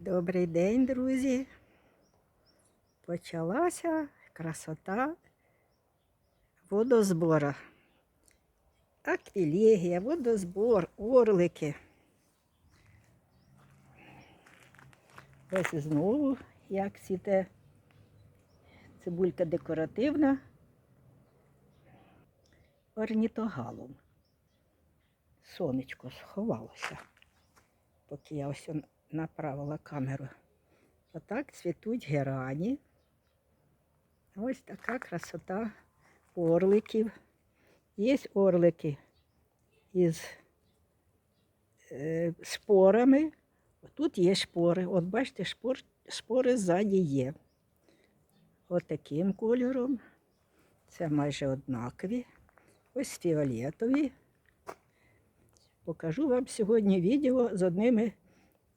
Добрий день, друзі. Почалася красота водозбора. Аквілегія, водозбор, орлики. Ось знову, як цвіте цибулька декоративна орнітогалом. Сонечко сховалося, поки я ось направила камеру. Отак цвітуть герані. Ось така красота орликів. Є орлики із е, спорами. Тут є шпори. От бачите, шпор, шпори ззаді є. От таким кольором. Це майже однакові. Ось фіолетові. Покажу вам сьогодні відео з одними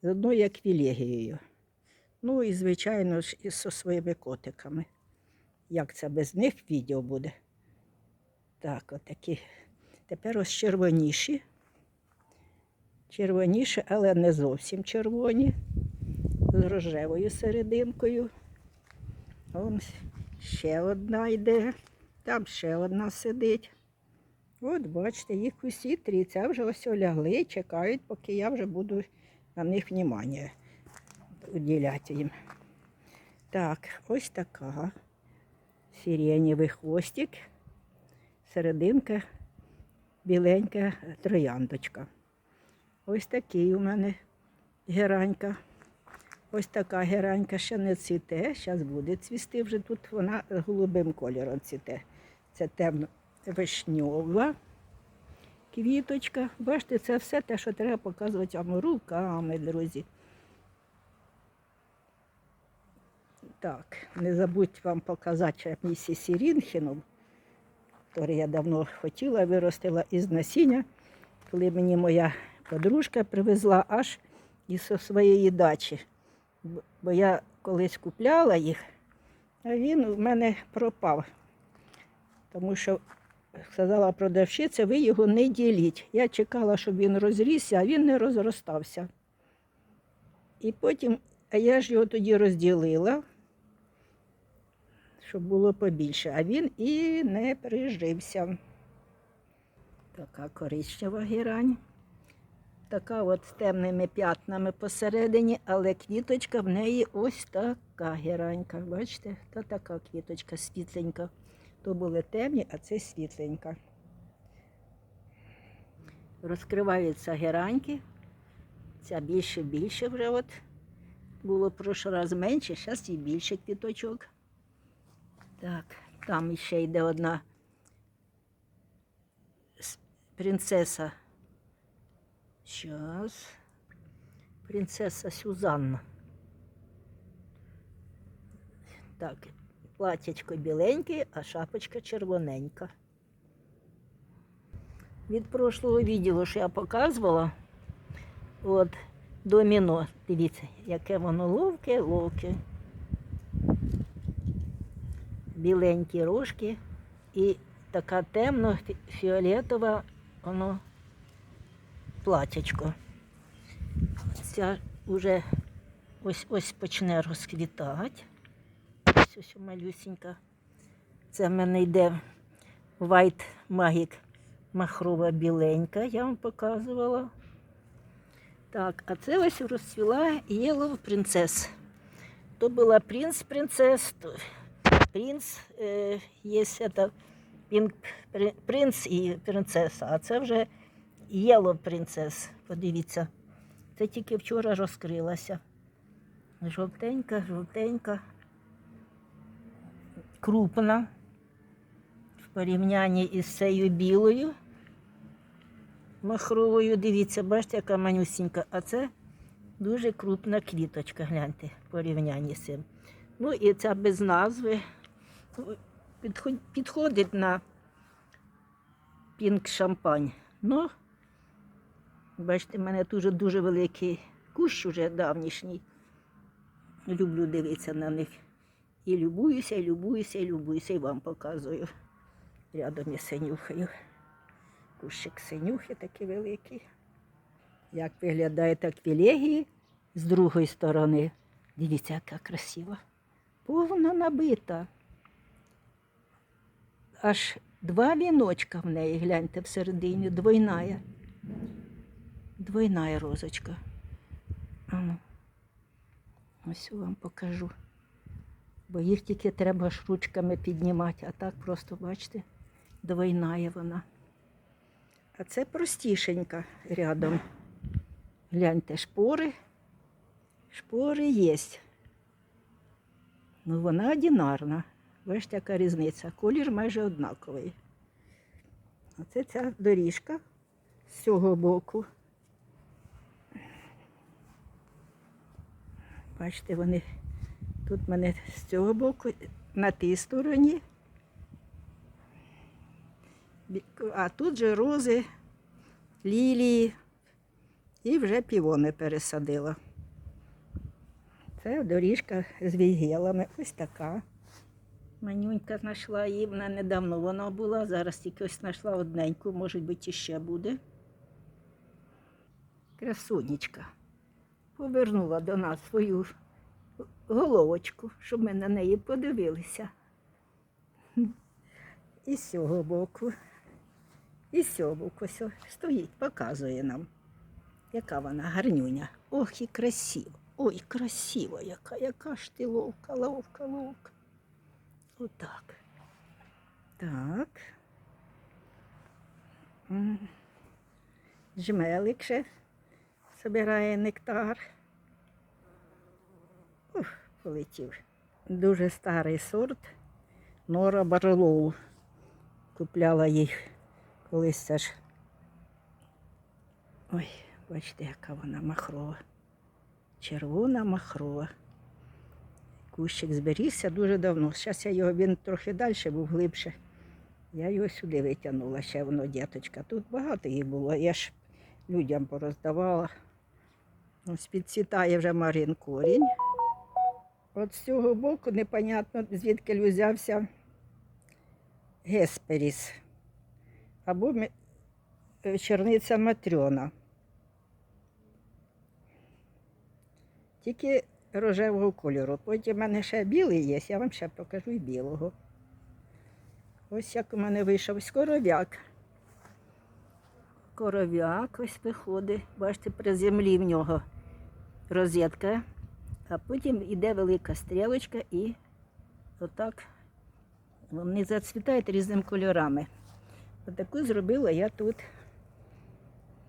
з одною аквілегією. Ну і, звичайно ж, із зі своїми котиками. Як це без них відео буде? Так, отакі. Тепер ось червоніші. Червоніші, але не зовсім червоні. З рожевою серединкою. Вон ще одна йде. Там ще одна сидить. От, бачите, їх усі три. Це вже ось олягли, чекають, поки я вже буду на них внимание уділяти їм. Так, ось така. Сиренєвий хвостик, серединка, біленька трояндочка. Ось такий у мене геранька. Ось така геранька ще не цвіте, зараз буде цвісти вже тут вона голубим кольором цвіте. Це темно вишньова квіточка. Бачите, це все те, що треба показувати вам руками, друзі. Так, не забудьте вам показати ще місіс Сірінхіну, який я давно хотіла, виростила із насіння, коли мені моя подружка привезла аж із своєї дачі. Бо я колись купляла їх, а він у мене пропав. Тому що сказала продавщиця, ви його не діліть. Я чекала, щоб він розрісся, а він не розростався. І потім, а я ж його тоді розділила, щоб було побільше, а він і не прижився. Така коричнева герань. Така от з темними п'ятнами посередині, але квіточка в неї ось така геранька. Бачите, та така квіточка світленька. То були темні, а це світленька. Розкриваються гераньки. Ця більше більше вже от. Було в прошлий раз менше, зараз і більше квіточок. Так, там ще йде одна принцеса. Щас. Принцеса Сюзанна. Так, платячко біленьке, а шапочка червоненька. Від прошлого відео, що я показувала, от доміно, дивіться, яке воно ловке, ловке. Біленькі рожки і така темно фі- фіолетова, воно платячко. Ця вже ось ось почне розквітати. Ось ось малюсінька. Це в мене йде White Magic махрова біленька, я вам показувала. Так, а це ось розцвіла Yellow Princess. То була принц принцес, то принц е, є это, принц і принцеса, а це вже Yellow Princess. Подивіться. Це тільки вчора розкрилася. Жовтенька, жовтенька, крупна в порівнянні із цією білою махровою. Дивіться, бачите, яка манюсінька. А це дуже крупна квіточка, гляньте, в порівнянні з цим. Ну і ця без назви підходить на пінк шампань. Ну, бачите, в мене дуже дуже великий кущ уже давнішній. Люблю дивитися на них. І любуюся, і любуюся, і любуюся, і вам показую. Рядом із синюхою. Кущик синюхи такий великий. Як виглядають аквілегії з другої сторони. Дивіться, яка красива. Повна набита. Аж два віночка в неї, гляньте, всередині, двойная. Двойная розочка. Ану. Ось вам покажу. Бо їх тільки треба ж ручками піднімати, а так просто, бачите, двойная вона. А це простішенька рядом. Гляньте, шпори. Шпори є. Ну, вона одинарна. Бачите, яка різниця. Колір майже однаковий. Оце ця доріжка з цього боку. Бачите, вони тут в мене з цього боку, на тій стороні. А тут же рози, лілії і вже півони пересадила. Це доріжка з вігелами. Ось така. Манюнька знайшла її, вона недавно вона була, зараз тільки ось знайшла одненьку, може бути, іще буде. Красунечка. Повернула до нас свою головочку, щоб ми на неї подивилися. І з цього боку, і з цього боку ось стоїть, показує нам, яка вона гарнюня. Ох, і красиво. Ой, красива яка, яка ж ти ловка, ловка, ловка. Отак. Так. Жмелик ще збирає нектар. Полетів. Дуже старий сорт Нора Барлоу. Купляла їх колись це ж. Ой, бачите, яка вона махрова. Червона махрова. Кущик зберігся дуже давно. Зараз я його, він трохи далі був глибше. Я його сюди витягнула, ще воно діточка. Тут багато їх було. Я ж людям пороздавала. Ось підцвітає вже Марин корінь. От з цього боку непонятно, звідки взявся гесперіс. Або е, черниця Матрьона. Тільки рожевого кольору. Потім в мене ще білий є, я вам ще покажу і білого. Ось як у мене вийшов скоров'як. Коров'як ось виходить. Бачите, при землі в нього розетка, а потім йде велика стрілочка і отак вони зацвітають різними кольорами. Отаку зробила я тут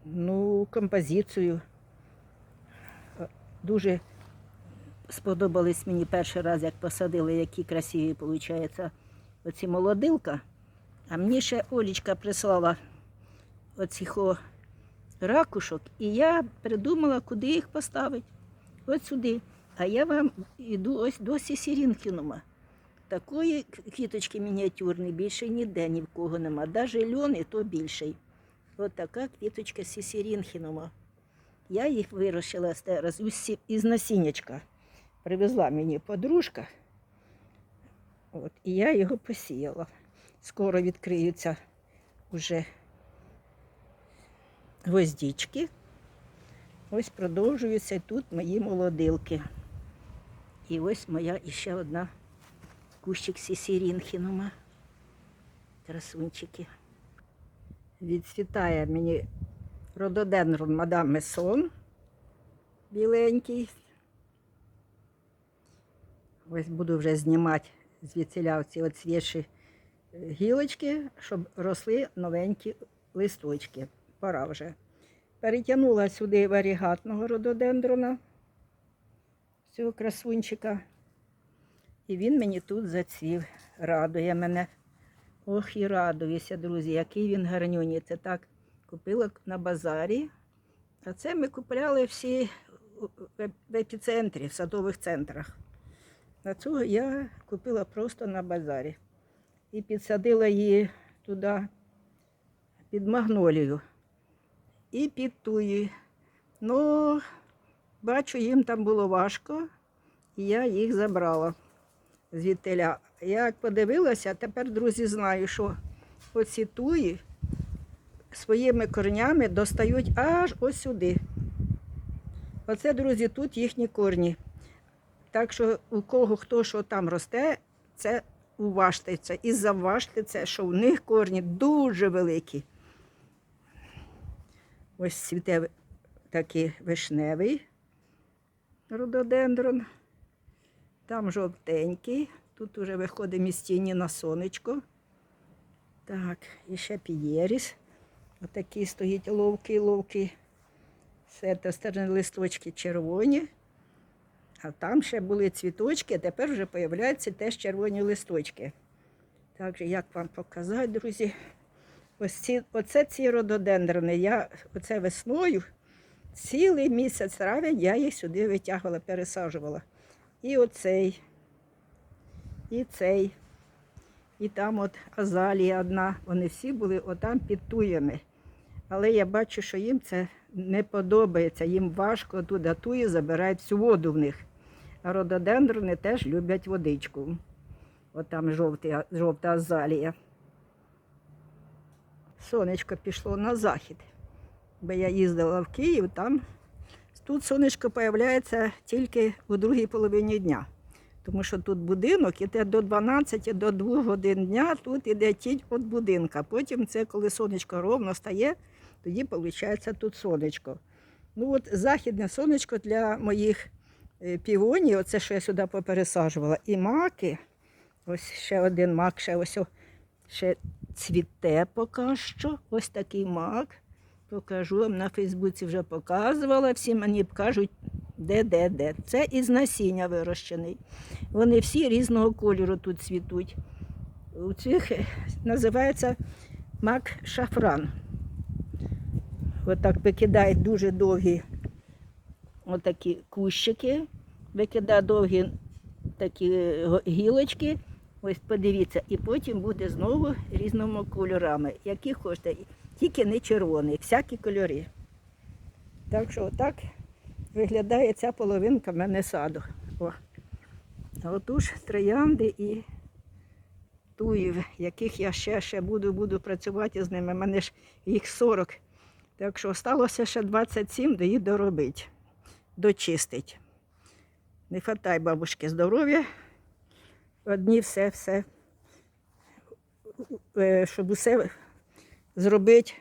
ну, композицію. Дуже сподобались мені перший раз, як посадили, які красиві, виходить, оці молодилка. А мені ще Олічка прислала оцих ракушок, і я придумала, куди їх поставити. От сюди. А я вам йду ось до Сісірінкінума. Такої квіточки мініатюрної більше ніде ні в кого нема. Навіть льон і то більший. От така квіточка Сісірінхінума. Я їх вирощила зараз із насіннячка. Привезла мені подружка. От, і я його посіяла. Скоро відкриються вже гвоздічки. Ось продовжуються тут мої молодилки. І ось моя іще одна кущик сісірінхінума. Красунчики. Відцвітає мені рододендрон мадам Месон біленький. Ось буду вже знімати звідсіля ці оцвіші гілочки, щоб росли новенькі листочки. Пора вже. Перетягнула сюди варігатного рододендрона, цього красунчика. І він мені тут зацвів. Радує мене. Ох, і радуюся, друзі, який він гарнюній. Це так купила на базарі. А це ми купляли всі в епіцентрі, в садових центрах. А цього я купила просто на базарі. І підсадила її туди під магнолію і під туї. Ну, бачу, їм там було важко, і я їх забрала звідтиля. Я подивилася, тепер, друзі, знаю, що оці туї своїми корнями достають аж ось сюди. Оце, друзі, тут їхні корні. Так що у кого хто що там росте, це уважте це і заважте це, що в них корні дуже великі. Ось цвіте такий вишневий рододендрон. Там жовтенький. Тут уже виходить містіні на сонечко. Так, і ще пієріс. Отакий стоїть ловкий, ловкий. Все те сторони листочки червоні. А там ще були цвіточки, а тепер вже з'являються теж червоні листочки. Так як вам показати, друзі, ось ці, оце ці рододендрони. Я оце весною цілий місяць травень я їх сюди витягувала, пересаджувала. І оцей, і цей, і там от азалія одна. Вони всі були отам під туями. Але я бачу, що їм це не подобається. Їм важко туди туї забирають всю воду в них. А рододендрони теж люблять водичку. От там жовтий, жовта азалія. Сонечко пішло на захід. Бо я їздила в Київ, там тут сонечко з'являється тільки у другій половині дня. Тому що тут будинок іде до 12 до 2 годин дня, тут іде тінь від будинка. Потім це, коли сонечко ровно стає, тоді виходить тут сонечко. Ну от західне сонечко для моїх е, півонів, оце що я сюди попересаджувала. І маки, ось ще один мак, ще ось ще цвіте поки що. Ось такий мак. Покажу вам на Фейсбуці вже показувала. Всі мені кажуть, де, де, де. Це із насіння вирощений. Вони всі різного кольору тут цвітуть. У цих е, називається мак шафран. Отак викидає дуже довгі отакі кущики, викидає довгі такі гілочки. Ось подивіться, і потім буде знову різними кольорами. Які хочете, тільки не червоний, всякі кольори. Так що отак виглядає ця половинка в мене саду. О. Отуж троянди і туїв, яких я ще, ще буду, буду працювати з ними. У мене ж їх 40. Так що залишилося ще 27, де їх доробити, дочистить. Не хватай бабушки здоров'я. Одні все, все, е, щоб усе зробити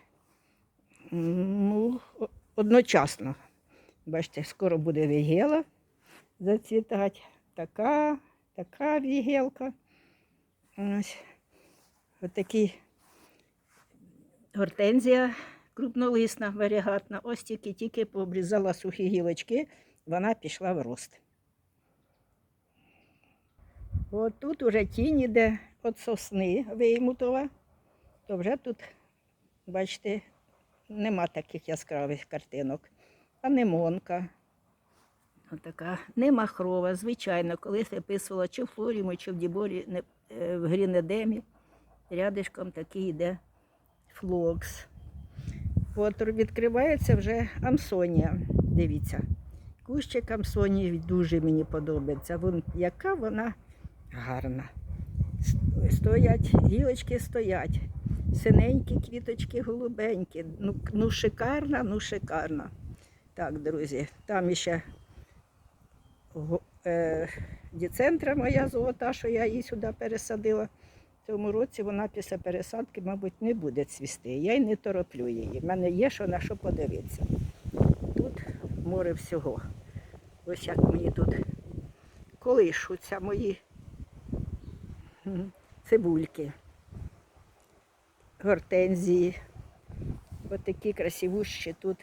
ну, одночасно. Бачите, скоро буде вігела зацвітати. Така, така вігелка. Ось. Отакий гортензія крупнолисна, варігатна. Ось тільки-тільки пообрізала сухі гілочки, вона пішла в рост. От тут уже тінь іде від сосни виймутова, то вже тут, бачите, нема таких яскравих картинок. Анемонка. Отака немахрова, звичайно, колись виписувала чи в флоріму, чи в діборі не- е, в грінедемі. Рядишком такий йде флокс. От відкривається вже амсонія. Дивіться. Кущик амсонії дуже мені подобається. Вон, яка вона гарна. Стоять, гілочки стоять. Синенькі квіточки, голубенькі. Ну, ну шикарна, ну шикарна. Так, друзі, там ще е, діцентра моя золота, що я її сюди пересадила. В цьому році вона після пересадки, мабуть, не буде цвісти. Я й не тороплю її. В мене є що на що подивитися. Тут море всього. Ось як мені тут колишуться мої цибульки, гортензії. Ось такі красивущі тут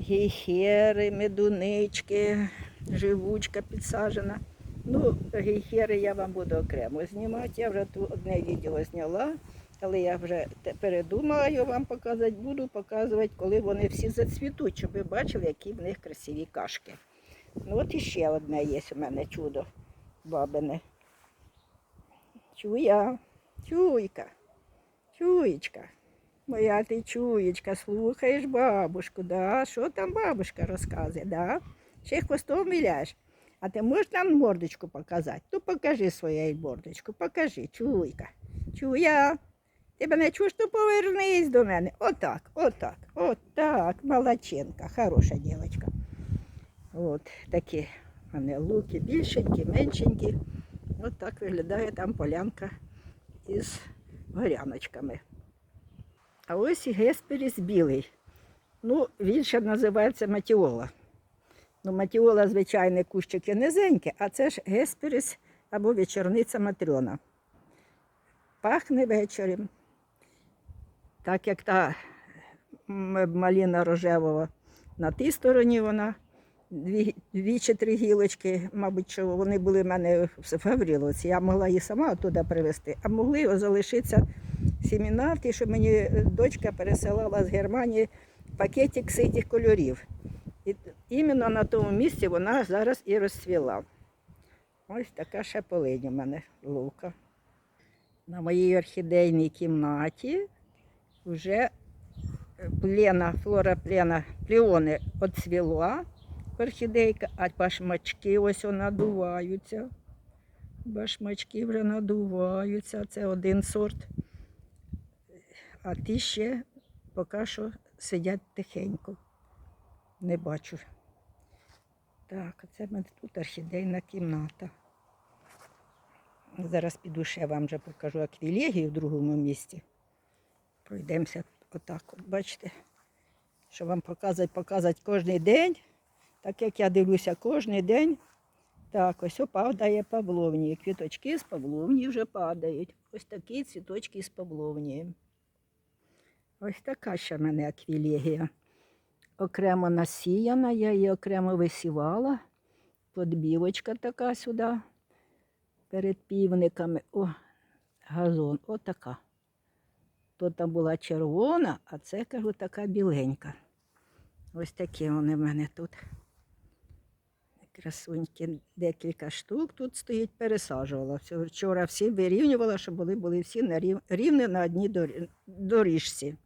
гейхери, медунички, живучка підсаджена. Ну, гейхери я вам буду окремо знімати. Я вже тут одне відео зняла, але я вже передумала його вам показувати. Буду показувати, коли вони всі зацвітуть, щоб ви бачили, які в них красиві кашки. Ну от іще одне є у мене чудо бабине. Чуя, чуйка, чуєчка. Моя ти чуєчка, слухаєш бабушку, да? Що там бабушка розказує, да? Ще хвостом віляєш. А ти можеш нам мордочку показати? Ну покажи свою мордочку, покажи, чуйка. Чуя. Ти мене чуєш, то повернись до мене. Отак, отак, отак. Молодчинка, хороша дівчинка. От такі в мене луки більшенькі, меншенькі. От так виглядає там полянка із горяночками. А ось і гесперіс білий. Ну, він ще називається матіола. Ну, матіола, звичайно, кущики низенькі, а це ж гесперіс або вечорниця матрьона. Пахне вечором. Так як та маліна рожевого на тій стороні вона, дві, дві чи три гілочки, мабуть, що вони були в мене в Фавріловці. Я могла її сама туди привезти, а могли залишитися семіна, ті, що мені е, дочка пересилала з Германії пакетик цих кольорів. І іменно на тому місці вона зараз і розцвіла. Ось така ще полинь у мене лука. На моїй орхідейній кімнаті вже плена, флора плена, пліони відцвіла орхідейка, а башмачки ось надуваються. Башмачки вже надуваються. Це один сорт. А ті ще поки що сидять тихенько. Не бачу. Так, це мене тут орхідейна кімната. Зараз піду ще вам вже покажу аквілегію в другому місці. Пройдемося отак. От, бачите, що вам показувати, показувати кожен день, так як я дивлюся кожен день. Так, ось падає павловні. Квіточки з павловні вже падають. Ось такі цвіточки з павловні. Ось така ще в мене аквілегія. Окремо насіяна, я її окремо висівала. Подбівочка така сюди. Перед півниками. О, газон, отака. То там була червона, а це, кажу, така біленька. Ось такі вони в мене тут. Красуньки, декілька штук тут стоїть, пересаджувала. Вчора всі вирівнювала, щоб були, були всі на рів, рівні на одній доріжці.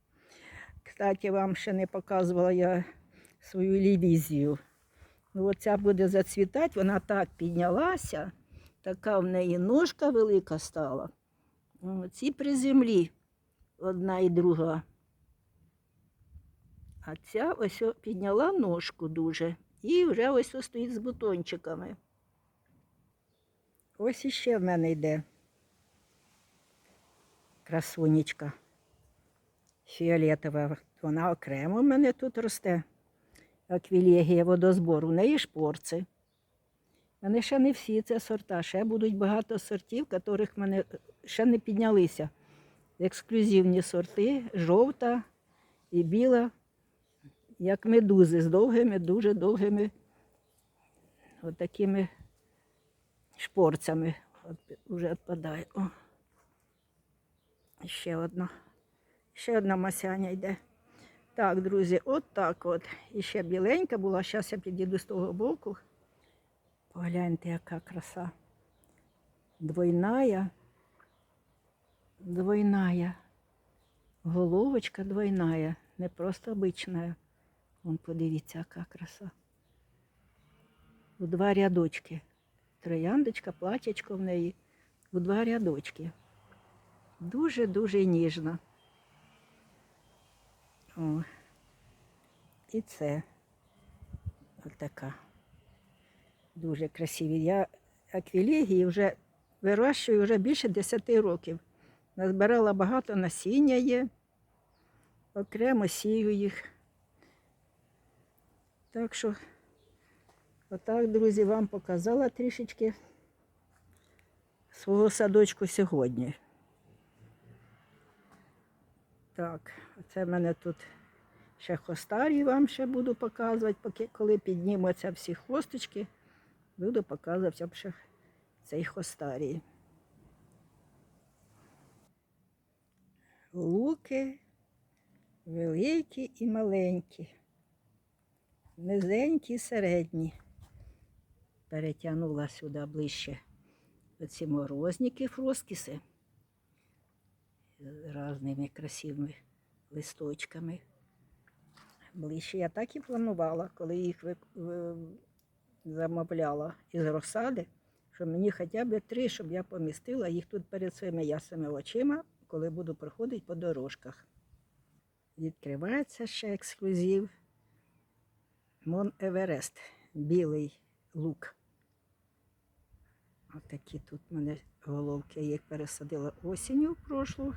Кстати, вам ще не показувала я свою лівізію. Ну, оця буде зацвітати, вона так піднялася, така в неї ножка велика стала. Ці при землі одна і друга. А ця ось підняла ножку дуже і вже ось о стоїть з бутончиками. Ось іще в мене йде красунечка фіолетова. Вона окремо в мене тут росте. Аквілегія водозбору. У неї шпорці. У мене ще не всі це сорта. Ще будуть багато сортів, яких мене ще не піднялися. Ексклюзивні сорти, жовта і біла, як медузи з довгими, дуже довгими от шпорцями. От вже відпадає. О. Ще одна. Ще одна масяня йде. Так, друзі, от так от. І ще біленька була. Зараз я підійду з того боку. Погляньте, яка краса. Двойная. Двойная. Головочка двойная. Не просто обична. Вон подивіться, яка краса. У два рядочки. Трояндочка, платячко в неї. У два рядочки. Дуже-дуже ніжна. О. І це отака. Дуже красиві. Я аквілегії вже вирощую вже більше 10 років. Назбирала багато насіння є, окремо сію їх. Так що, отак, друзі, вам показала трішечки свого садочку сьогодні. Так, це в мене тут ще хостарі вам ще буду показувати, поки коли піднімуться всі хвосточки, буду показувати ще цей хостарій. Луки великі і маленькі, низенькі середні. Перетягнула сюди ближче оці морозники, фроскіси з різними красивими листочками. Ближче я так і планувала, коли їх замовляла із розсади, що мені хоча б три, щоб я помістила їх тут перед своїми ясними очима коли буду проходити по дорожках. Відкривається ще ексклюзив. Мон Еверест. Білий лук. Отакі тут в мене головки. Я їх пересадила осінню прошлу.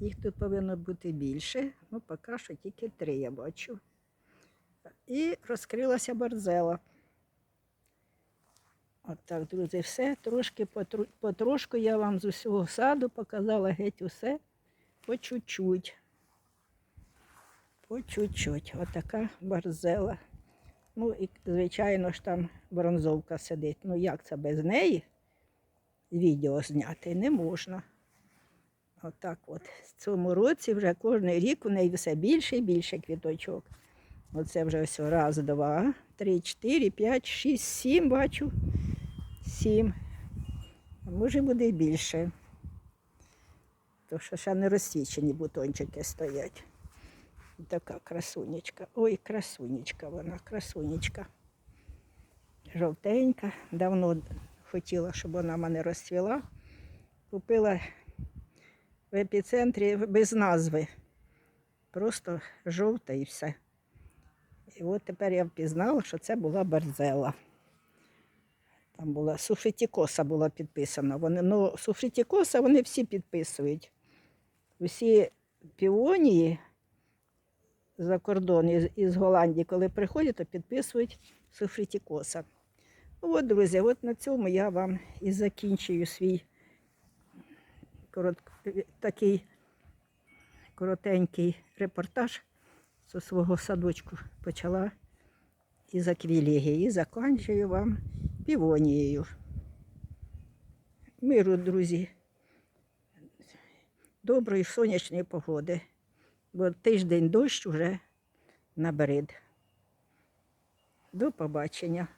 Їх тут повинно бути більше. Ну, поки що тільки три я бачу. І розкрилася барзела. От друзі, все. Трошки потрошку я вам з усього саду показала геть усе по чуть-чуть. По чуть-чуть. Отака барзела. Ну і, звичайно ж, там бронзовка сидить. Ну як це без неї? Відео зняти не можна. Отак от. В цьому році вже кожен рік у неї все більше і більше квіточок. Оце вже ось раз, два, три, чотири, п'ять, шість, сім бачу. Сім. Може буде більше. То що ще не розсічені бутончики стоять. Така красунечка. Ой, красунечка вона, красунечка. Жовтенька. Давно хотіла, щоб вона мене розцвіла. Купила в епіцентрі без назви. Просто жовта і все. І от тепер я впізнала, що це була барзела. Там була суфритікоса була підписана. Вони, ну, суфритікоса вони всі підписують. Усі піонії за кордон із, із Голландії, коли приходять, то підписують суфритікоса. Ну, от, друзі, от на цьому я вам і закінчую свій корот, такий коротенький репортаж зі свого садочку. Почала із аквілегії і закінчую вам півонією. Миру, друзі. Доброї сонячної погоди, бо тиждень дощ уже набрид. До побачення.